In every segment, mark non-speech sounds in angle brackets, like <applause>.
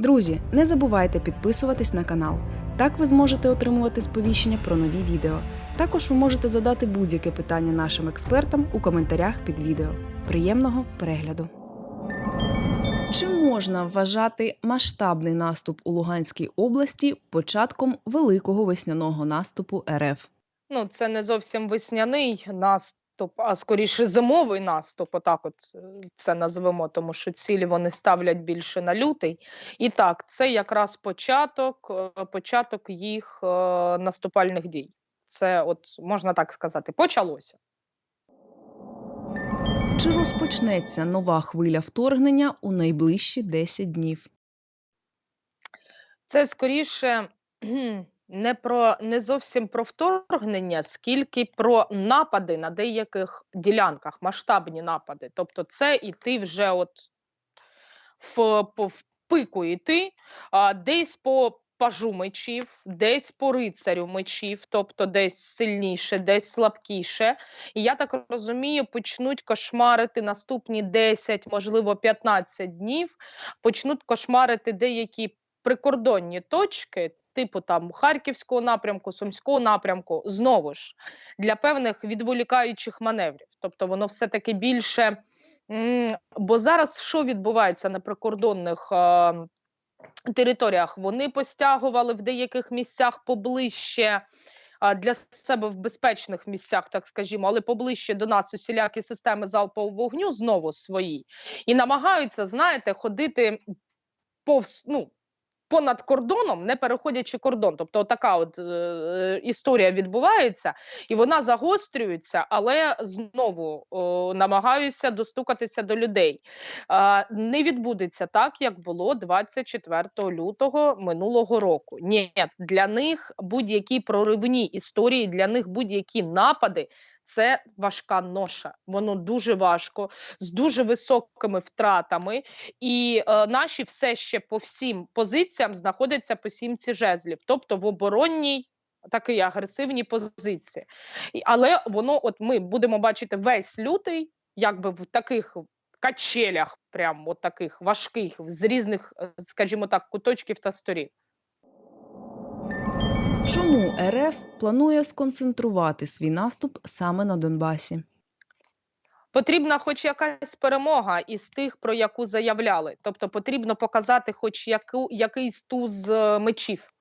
Друзі, не забувайте підписуватись на канал. Так ви зможете отримувати сповіщення про нові відео. Також ви можете задати будь-яке питання нашим експертам у коментарях під відео. Приємного перегляду! Чи можна вважати масштабний наступ у Луганській області початком великого весняного наступу РФ? Ну, це не зовсім весняний наступ, а скоріше зимовий наступ. Отак, от е, це назвемо, тому що цілі вони ставлять більше на лютий. І так, це якраз початок, е, початок їх е, наступальних дій. Це, от можна так сказати, почалося. Чи розпочнеться нова хвиля вторгнення у найближчі 10 днів? Це скоріше не про не зовсім про вторгнення, скільки про напади на деяких ділянках, масштабні напади. Тобто, це іти вже от в, в пику йти, а, десь по пажу мечів, десь по рицарю мечів, тобто десь сильніше, десь слабкіше. І я так розумію, почнуть кошмарити наступні 10, можливо, 15 днів, почнуть кошмарити деякі прикордонні точки. Типу там Харківського напрямку, Сумського напрямку, знову ж для певних відволікаючих маневрів. Тобто воно все-таки більше. Бо зараз що відбувається на прикордонних а, територіях? Вони постягували в деяких місцях поближче для себе в безпечних місцях, так скажімо, але поближче до нас усілякі системи залпового вогню знову свої, і намагаються, знаєте, ходити повз, ну, понад кордоном, не переходячи кордон. Тобто, така от е, історія відбувається, і вона загострюється, але знову о, намагаюся достукатися до людей. А, не відбудеться так, як було 24 лютого минулого року. Ні, для них будь-які проривні історії, для них будь-які напади. Це важка ноша, воно дуже важко, з дуже високими втратами, і е, наші все ще по всім позиціям знаходяться по сімці жезлів, тобто в оборонній. Такій агресивній позиції, але воно, от ми будемо бачити весь лютий, якби в таких качелях, прям от таких важких, з різних, е, скажімо так, куточків та сторін. Чому РФ планує сконцентрувати свій наступ саме на Донбасі? Потрібна хоч якась перемога із тих, про яку заявляли. Тобто потрібно показати хоч яку, якийсь туз е, мечів.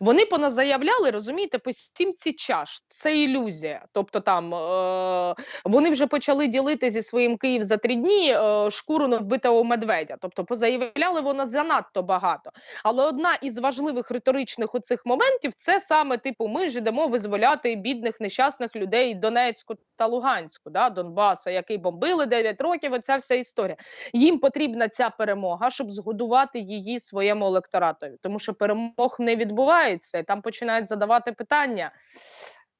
Вони поназаявляли, розумієте, по сімці чаш. Це ілюзія. Тобто там е- вони вже почали ділити зі своїм Київ за три дні е- шкуру на вбитого медведя. Тобто, позаявляли воно занадто багато. Але одна із важливих риторичних оцих моментів це саме типу: ми ж ідемо визволяти бідних нещасних людей Донецьку та Луганську, да, Донбаса, який бомбили 9 років. Оця вся історія. Їм потрібна ця перемога, щоб згодувати її своєму електоратові, тому що перемог не відбувається, і там починають задавати питання.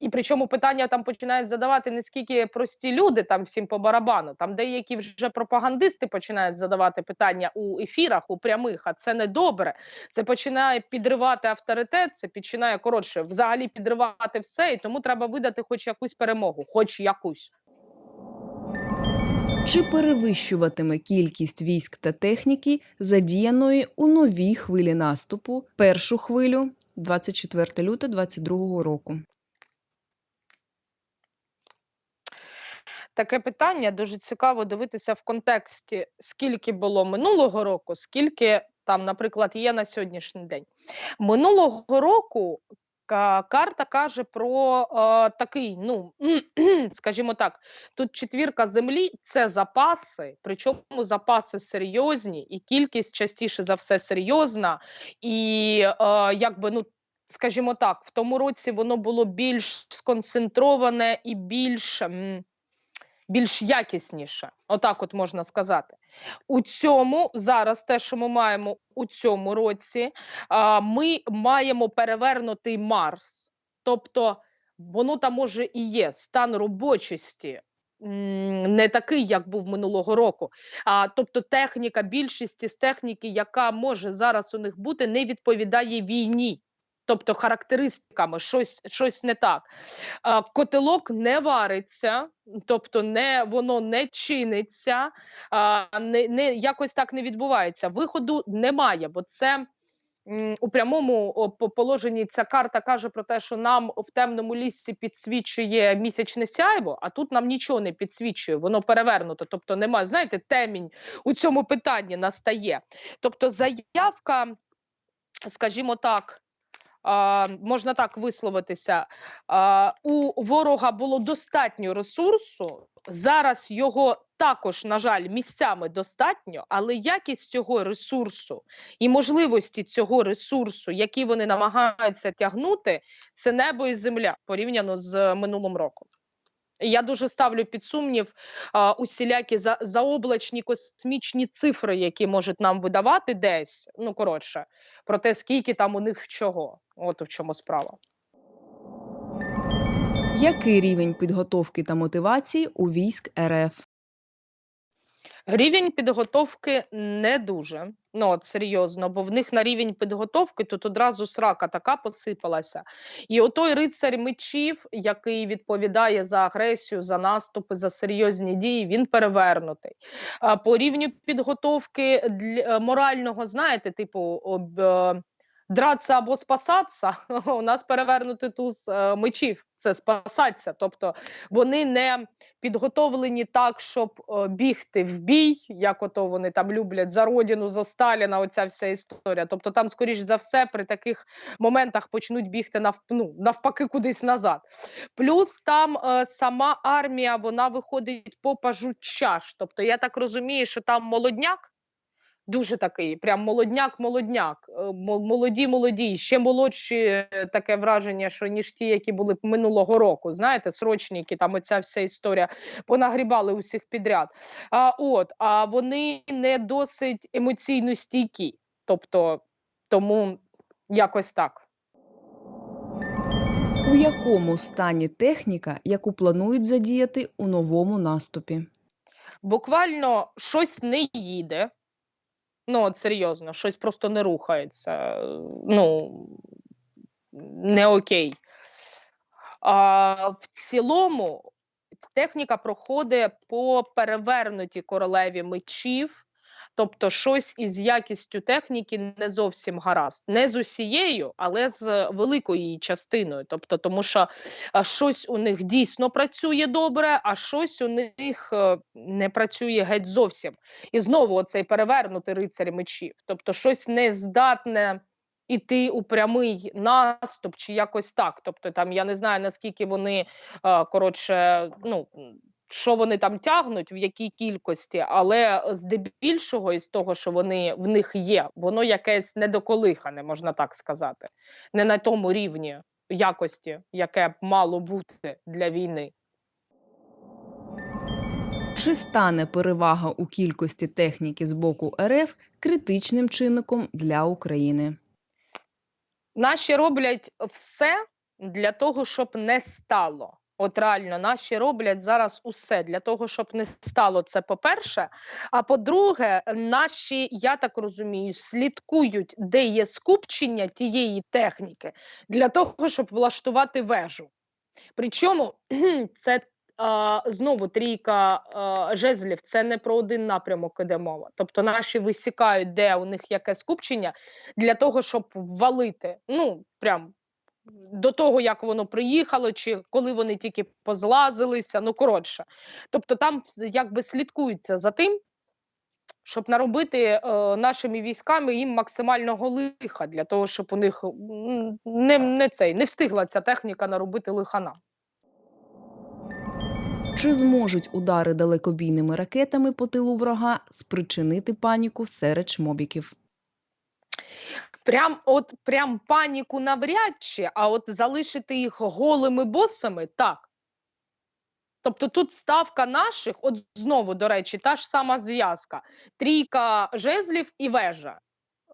І причому питання там починають задавати не скільки прості люди, там всім по барабану. Там деякі вже пропагандисти починають задавати питання у ефірах, у прямих, а це не добре. Це починає підривати авторитет, це починає коротше взагалі підривати все, і тому треба видати хоч якусь перемогу, хоч якусь. Чи перевищуватиме кількість військ та техніки, задіяної у новій хвилі наступу, першу хвилю 24 лютого 2022 року? Таке питання дуже цікаво дивитися в контексті, скільки було минулого року, скільки там, наприклад, є на сьогоднішній день. Минулого року карта каже про е, такий, ну <clears throat> скажімо так, тут четвірка землі це запаси, причому запаси серйозні, і кількість частіше за все серйозна, і е, якби ну. Скажімо так, в тому році воно було більш сконцентроване і більш м, більш якісніше, отак от можна сказати. У цьому зараз те, що ми маємо у цьому році, ми маємо перевернутий Марс. Тобто, воно там може і є стан робочості. Не такий, як був минулого року. А, тобто техніка, більшість із техніки, яка може зараз у них бути, не відповідає війні. Тобто характеристиками щось, щось не так. Котелок не вариться, тобто не, воно не чиниться, не, не, якось так не відбувається. Виходу немає, бо це. У прямому по- положенні ця карта каже про те, що нам в темному лісі підсвічує місячне сяйво, а тут нам нічого не підсвічує, воно перевернуто. Тобто немає, знаєте, темінь у цьому питанні настає. Тобто заявка, скажімо так, можна так висловитися, у ворога було достатньо ресурсу. Зараз його також, на жаль, місцями достатньо, але якість цього ресурсу і можливості цього ресурсу, які вони намагаються тягнути, це небо і земля порівняно з минулим роком. Я дуже ставлю під сумнів а, усілякі за, заоблачні космічні цифри, які можуть нам видавати десь. Ну коротше, про те, скільки там у них чого. От в чому справа. Який рівень підготовки та мотивації у військ РФ? Рівень підготовки не дуже. Ну от серйозно, бо в них на рівень підготовки тут одразу срака така посипалася. І отой рицарь мечів, який відповідає за агресію, за наступи, за серйозні дії, він перевернутий. А по рівню підготовки для морального, знаєте, типу об, е, драться або спасатися, <laughs> у нас перевернутий туз е, мечів. Це спасатися. Тобто вони не підготовлені так, щоб е, бігти в бій, як ото вони там люблять за родину, за Сталіна. Оця вся історія. Тобто, там, скоріш за все, при таких моментах почнуть бігти нав, ну, навпаки кудись назад. Плюс там е, сама армія вона виходить по пажучаш. Тобто, я так розумію, що там молодняк. Дуже такий, прям молодняк-молодняк, е, молоді, молоді, ще молодші е, таке враження, що ніж ті, які були минулого року. Знаєте, срочники, там оця вся історія понагрібали усіх підряд. А от а вони не досить емоційно стійкі. Тобто, тому якось так. У якому стані техніка, яку планують задіяти у новому наступі? Буквально щось не їде. Ну, от серйозно, щось просто не рухається. Ну не окей. А, в цілому техніка проходить по перевернутій королеві мечів. Тобто, щось із якістю техніки не зовсім гаразд. Не з усією, але з великою її частиною. Тобто, тому що щось у них дійсно працює добре, а щось у них е, не працює геть зовсім. І знову оцей перевернутий рицарь мечів. Тобто, щось не здатне іти у прямий наступ чи якось так. Тобто, там я не знаю наскільки вони е, коротше, ну. Що вони там тягнуть, в якій кількості, але здебільшого із того, що вони в них є, воно якесь недоколихане, можна так сказати, не на тому рівні якості, яке б мало бути для війни. Чи стане перевага у кількості техніки з боку РФ критичним чинником для України? Наші роблять все для того, щоб не стало. От реально, наші роблять зараз усе для того, щоб не стало це по-перше. А по-друге, наші, я так розумію, слідкують, де є скупчення тієї техніки для того, щоб влаштувати вежу. Причому <clears throat> це а, знову трійка а, жезлів, це не про один напрямок іде мова. Тобто наші висікають, де у них яке скупчення, для того, щоб ввалити. Ну, прям до того, як воно приїхало, чи коли вони тільки позлазилися, ну коротше. Тобто там якби слідкується за тим, щоб наробити е, нашими військами їм максимального лиха, для того, щоб у них не, не цей не встигла ця техніка наробити лиха нам. Чи зможуть удари далекобійними ракетами по тилу врага спричинити паніку серед шмобіків? Прям от прям паніку навряд чи, а от залишити їх голими босами так. Тобто тут ставка наших, от знову, до речі, та ж сама зв'язка: трійка жезлів і вежа.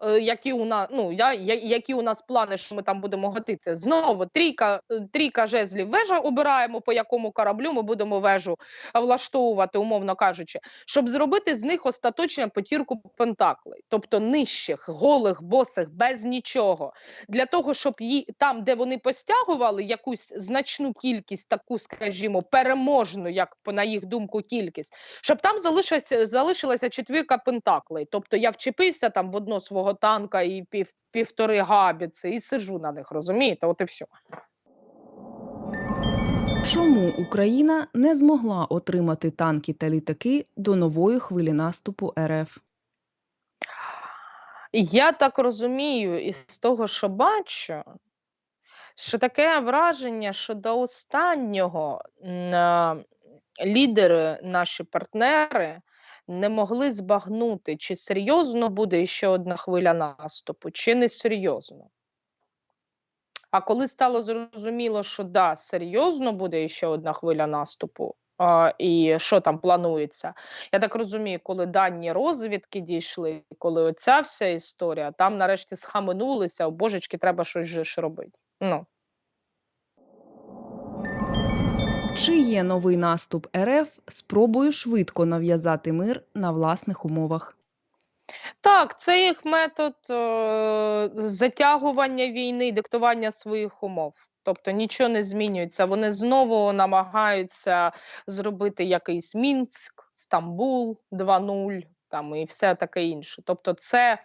Е, які у нас, ну, я, які у нас плани, що ми там будемо гатити. Знову трійка, е, трійка жезлів вежа обираємо, по якому кораблю ми будемо вежу влаштовувати, умовно кажучи, щоб зробити з них остаточну потірку пентаклей, тобто нижчих, голих, босих, без нічого. Для того, щоб ї, там, де вони постягували якусь значну кількість, таку, скажімо, переможну, як на їх думку, кількість, щоб там залишилася, залишилася четвірка пентаклей. Тобто я вчепився там в одно свого танка і пів, півтори габіці і сиджу на них, розумієте? От і все. Чому Україна не змогла отримати танки та літаки до нової хвилі наступу РФ? Я так розумію, із того, що бачу, що таке враження, що до останнього е, лідери, наші партнери, не могли збагнути, чи серйозно буде ще одна хвиля наступу, чи не серйозно. А коли стало зрозуміло, що да, серйозно буде ще одна хвиля наступу, а, і що там планується, я так розумію, коли дані розвідки дійшли, коли оця вся історія, там нарешті схаменулися, о божечки, треба щось ж робити. Ну. Чи є новий наступ РФ спробою швидко нав'язати мир на власних умовах? Так, це їх метод е, затягування війни, диктування своїх умов. Тобто нічого не змінюється. Вони знову намагаються зробити якийсь Мінськ, Стамбул 2.0 там і все таке інше. Тобто, це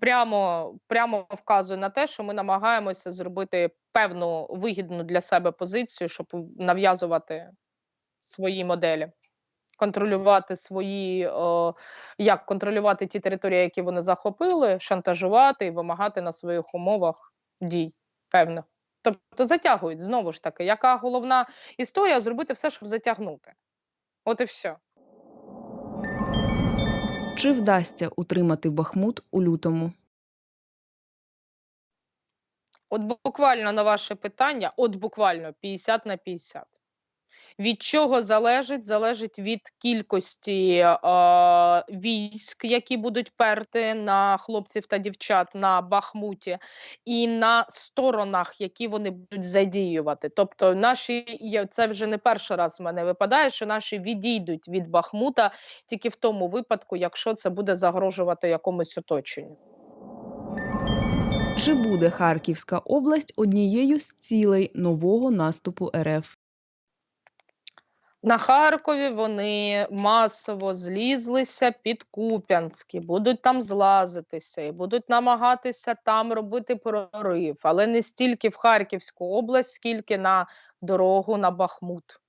прямо, прямо вказує на те, що ми намагаємося зробити певну вигідну для себе позицію, щоб нав'язувати свої моделі контролювати свої, о, як контролювати ті території, які вони захопили, шантажувати і вимагати на своїх умовах дій певних. Тобто затягують знову ж таки, яка головна історія зробити все, щоб затягнути. От і все. Чи вдасться утримати Бахмут у лютому? От буквально на ваше питання, от буквально 50 на 50. Від чого залежить? Залежить від кількості е, військ, які будуть перти на хлопців та дівчат на Бахмуті, і на сторонах, які вони будуть задіювати. Тобто, наші це вже не перший раз в мене випадає, що наші відійдуть від Бахмута тільки в тому випадку, якщо це буде загрожувати якомусь оточенню. Чи буде Харківська область однією з цілей нового наступу РФ? На Харкові вони масово злізлися під Куп'янські, будуть там злазитися, і будуть намагатися там робити прорив, але не стільки в Харківську область, скільки на дорогу на Бахмут,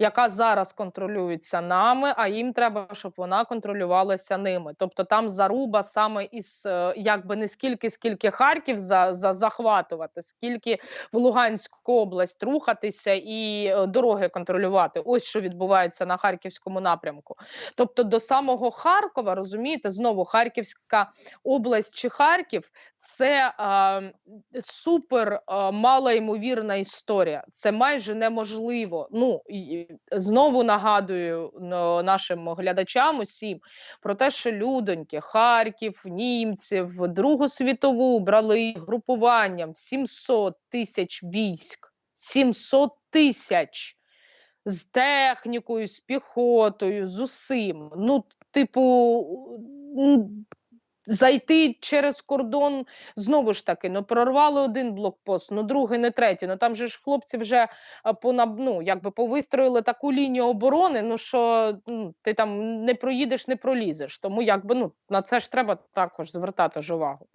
яка зараз контролюється нами, а їм треба, щоб вона контролювалася ними. Тобто там заруба саме із е, якби не скільки, скільки Харків за, за захватувати, скільки в Луганську область рухатися і е, дороги контролювати. Ось що відбувається на харківському напрямку. Тобто, до самого Харкова, розумієте, знову Харківська область чи Харків це е, супер е, малоймовірна історія. Це майже неможливо. Ну знову нагадую нашим глядачам усім про те, що людоньки, Харків, німців, Другу світову брали групуванням 700 тисяч військ. 700 тисяч з технікою, з піхотою, з усім. Ну, типу, зайти через кордон знову ж таки, ну прорвали один блокпост, ну другий, не третій. Ну там же ж хлопці вже понаб, ну, якби повистроїли таку лінію оборони, ну що м, ти там не проїдеш, не пролізеш. Тому якби ну на це ж треба також звертати ж увагу.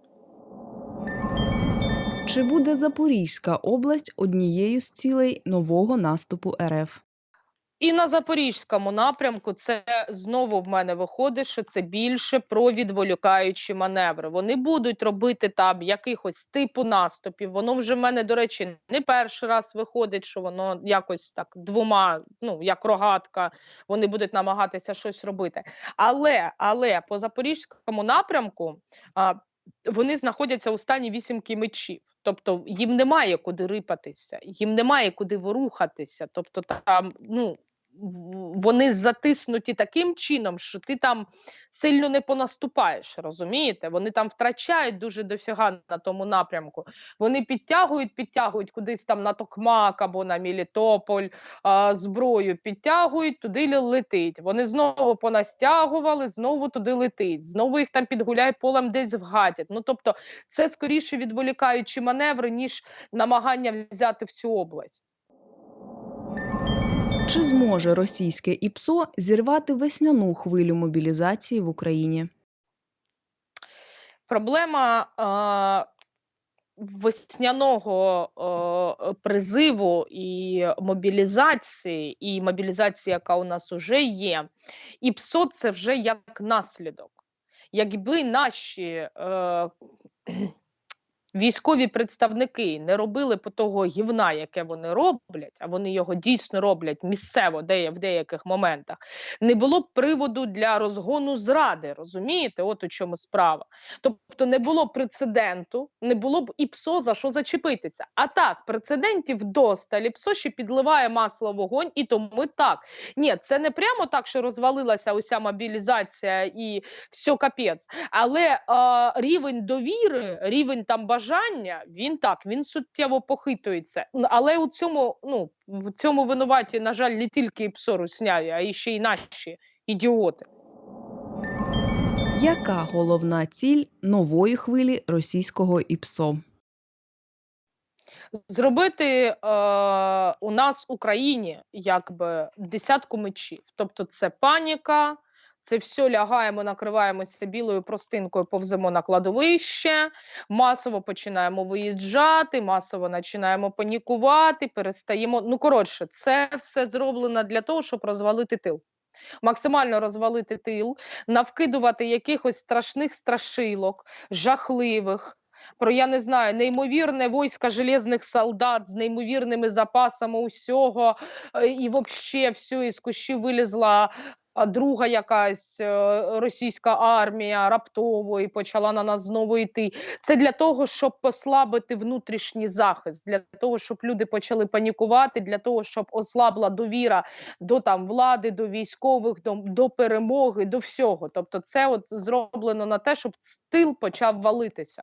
Чи буде Запорізька область однією з цілей нового наступу РФ? І на запорізькому напрямку це знову в мене виходить, що це більше про відволікаючі маневри. Вони будуть робити там якихось типу наступів. Воно вже в мене, до речі, не перший раз виходить, що воно якось так двома, ну як рогатка, вони будуть намагатися щось робити. Але але по запорізькому напрямку а, вони знаходяться у стані вісімки мечів. Тобто їм немає куди рипатися, їм немає куди ворухатися. Тобто там, ну вони затиснуті таким чином, що ти там сильно не понаступаєш, розумієте? Вони там втрачають дуже дофіга на тому напрямку. Вони підтягують, підтягують кудись там на Токмак або на Мілітополь а, зброю, підтягують, туди летить. Вони знову понастягували, знову туди летить, знову їх там підгуляє полем десь вгатять. Ну тобто, це скоріше відволікаючі маневри, ніж намагання взяти в цю область. Чи зможе російське ІПСО зірвати весняну хвилю мобілізації в Україні? Проблема е, весняного е, призиву і мобілізації, і мобілізації, яка у нас вже є, і ПСО це вже як наслідок. Якби наші е, військові представники не робили по того гівна, яке вони роблять, а вони його дійсно роблять місцево, де в деяких моментах, не було б приводу для розгону зради. Розумієте, от у чому справа. Тобто не було прецеденту, не було б і ПСО за що зачепитися. А так, прецедентів досталь, і ПСО ще підливає масло вогонь, і тому так. Ні, це не прямо так, що розвалилася уся мобілізація і все капець. Але е, рівень довіри, рівень там бажання, він так, він суттєво похитується. Але у цьому, ну, в цьому винуваті, на жаль, не тільки і ПСО а і ще й наші ідіоти. Яка головна ціль нової хвилі російського ІПСО? зробити е, у нас в Україні якби десятку мечів. Тобто, це паніка, це все лягаємо, накриваємося білою простинкою, повземо на кладовище, масово починаємо виїжджати, масово починаємо панікувати, перестаємо. Ну коротше, це все зроблено для того, щоб розвалити тил. Максимально розвалити тил, навкидувати якихось страшних страшилок, жахливих, про я не знаю, неймовірне військо железних солдат з неймовірними запасами усього, е, і взагалі все із кущів вилізла. А, Друга якась е, російська армія раптово і почала на нас знову йти. Це для того, щоб послабити внутрішній захист, для того, щоб люди почали панікувати, для того, щоб ослабла довіра до там влади, до військових, до, до перемоги, до всього. Тобто, це от зроблено на те, щоб тил почав валитися.